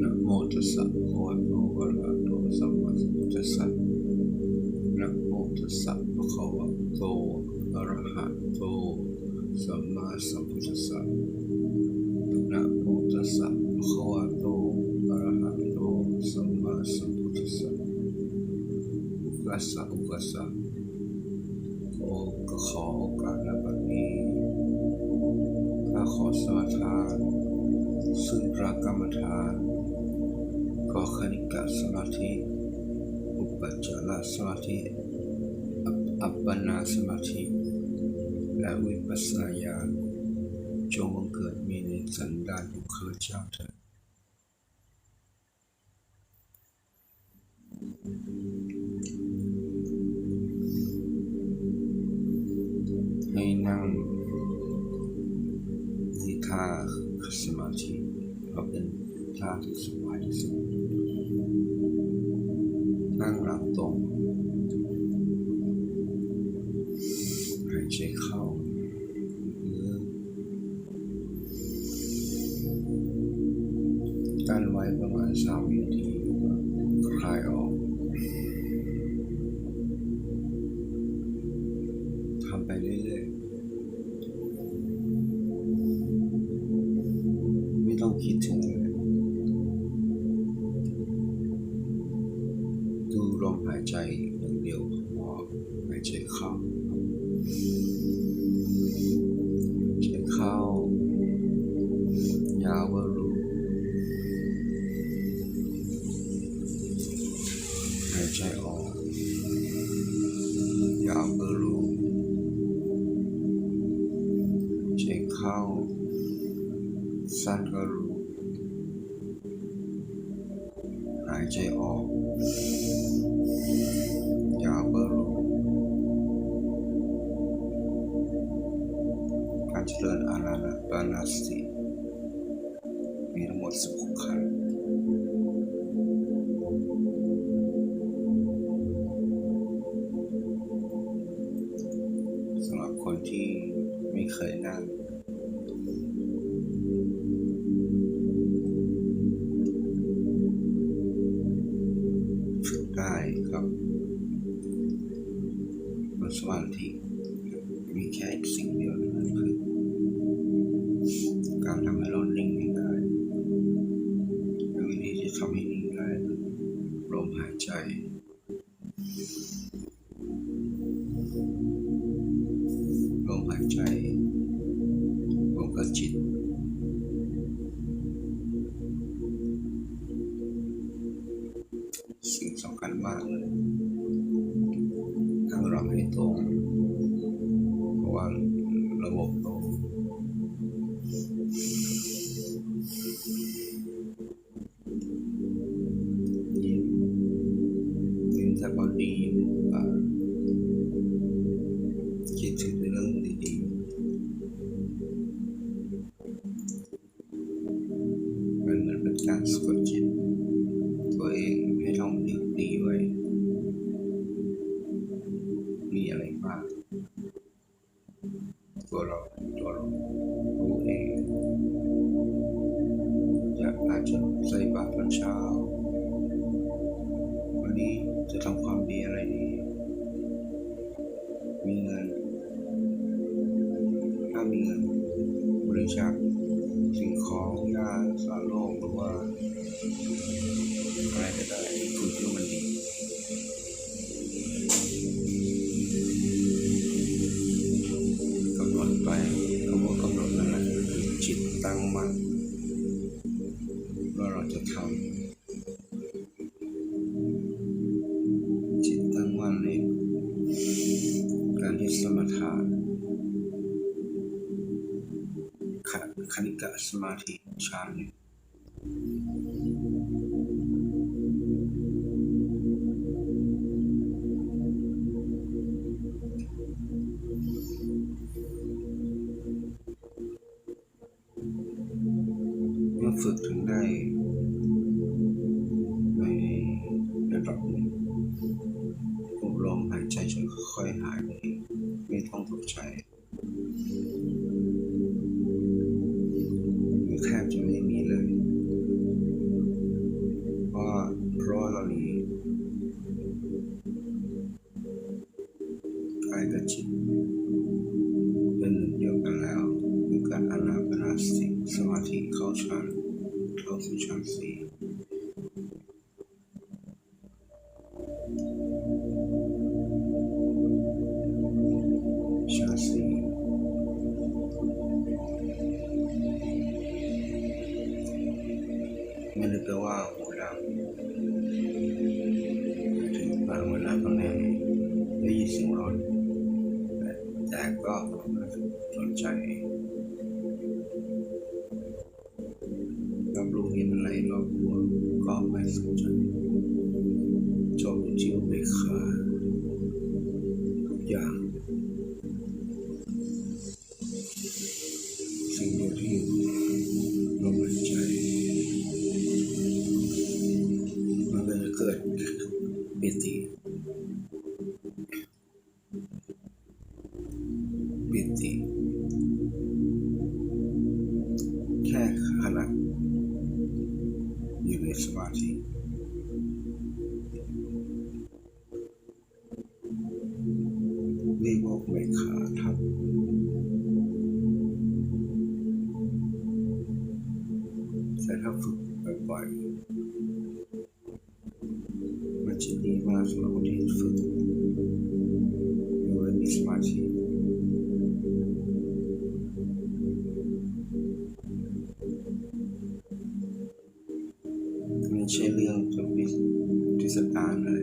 นะโมตัสสะภะคะวะโตอะระหะโตสัมมาสัมพุทธัสสะนะโมตัสสะภะคะวะโตอะระหะโตสัมมาสัมพุทธัสสะนะโมตัสสะภะคะวะโตอะระหะโตสัมมาสัมพุทธัสสะอุกัสสะอุกัสสะโอก็ขอโอกาสและบัดนี้ ขอสมาทานซึ่งพระกรรมฐานก็คณิกะสมาธิ อุปจจารสมาธิ อัปปนาสมาธิ และวิปัสสนาญาณจงบังเกิดมีในสันดานของข้าเจ้าเถิดให้นั่ง ท่าสมาธิเพราะเป็นท่าที่สบายที่สุดนั่งหลังตรงหายใจเข้ากกั้นไว้ประมาณสามวินาทีคลายออก ลมหายใจอย่างเดียวพอหายใจเข้าหายใจเข้า ยาวก็รู้หายใจออก ยาวก็รู้หายใจเข้า สั้นก็รู้ เจริญอานาปานาสติมีทั้งหมด16ขั้นสำหรับคนที่ไม่เคยนั่งฝึกได้ครับบนสมาธิ มหายใจลมหายใจรวมกับจิต สิ่งสำคัญมากเลยนั่งหลับให้ตรง เพราะว่าระบบตรง อยากอ มถะขคณิกะสมาธิฌานเนี่ยเมื่อฝึกถึงได้ ไม่ต้อ แต่ก็สนใจรับรู้เห็นอะไรรอบตัวก็ไม่สนใจจบชีวิตไปขาทุ แค่ขณะอยู่ในสมาธิเรียกว่าไม่ขาดทับแต่ถ้าฝึกบ่อยๆมันจะดีมากสำหรับคนที่ฝึกโดยมีสมาธิ ไม่ใช่เรื่องจะพิพิสดารอะไร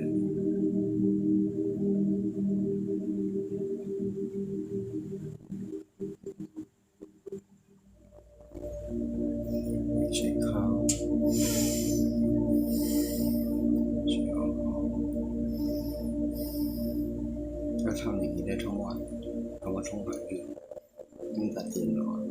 ไม่ใช่ข้าวไม่ใช่าของถ้าทำอย่างนี้ได้ทั้งวันทั้งวันทั้งวันคือตั้งแต่ตื่นนอน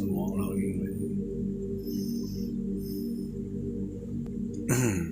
สั่งจาก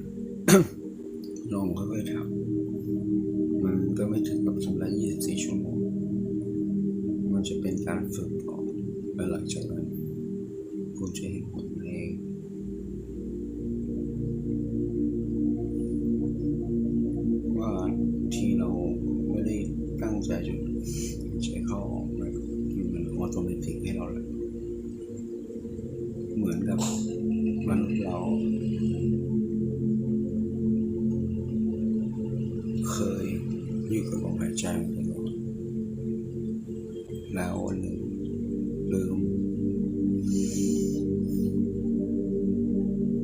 อยู่กับลมหายใจมาตลอดแล้ววันหนึ่งลืม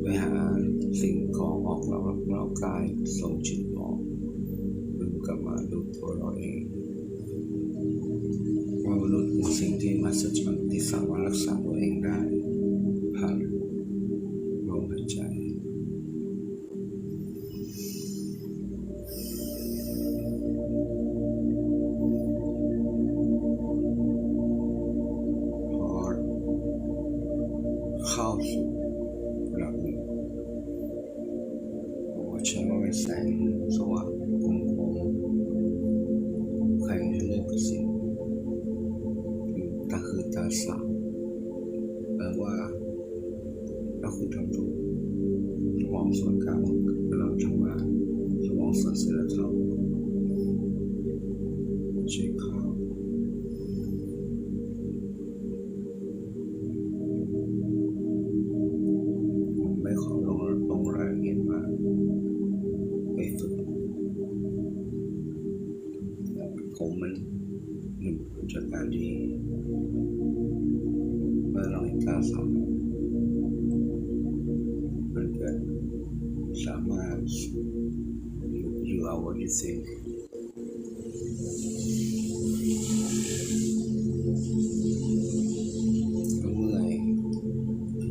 ไปหาสิ่งของออกเราเรากายส่งจิตออกลืมกลับมาดูตัวเราเองว่ามนุษย์เป็นสิ่งที่มหัศจรรย์ที่สามารถรักษาตัวเองได้ เข้าสู่ระดับหนึ่งผมว่าใช้ว่าเป็นแสงสว่างกลมๆใครจะเรียกสิ่งตาคือตาสามแปลว่าถ้าคุณทำถูกสมองส่วนกลางกำลังทำงานสมองส่วนเสียเท่า ดสามารถ you are what you think ก็เมื่อย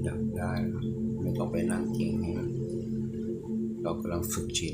ดับได้ครับไม่ต้องไปนั่งเก่งให้มันเรากำลังฝึกจิต